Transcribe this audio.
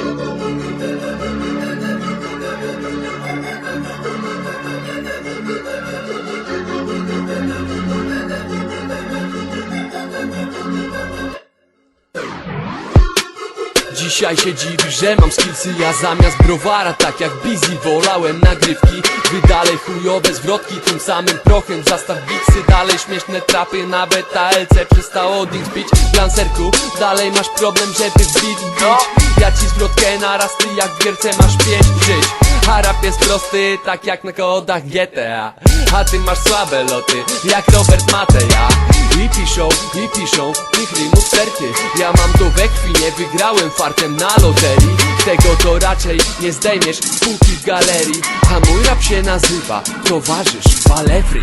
Thank you. Dzisiaj się dziwisz, że mam skillsy Ja zamiast browara, tak jak Busy Wolałem nagrywki, wy dalej chujowe zwrotki Tym samym prochem zastaw biksy. Dalej śmieszne trapy, nawet ALC przestało dings pić. Lancerku, dalej masz problem, żeby wbić Ja ci zwrotkę na raz, ty jak w masz pięć żyć a rap jest prosty, tak jak na kodach GTA A ty masz słabe loty, jak Robert Mateja I piszą, i piszą, tych rymów serty Ja mam to we krwi, nie wygrałem fartem na loterii. Tego to raczej nie zdejmiesz z półki w galerii. A mój rap się nazywa Towarzysz Balefry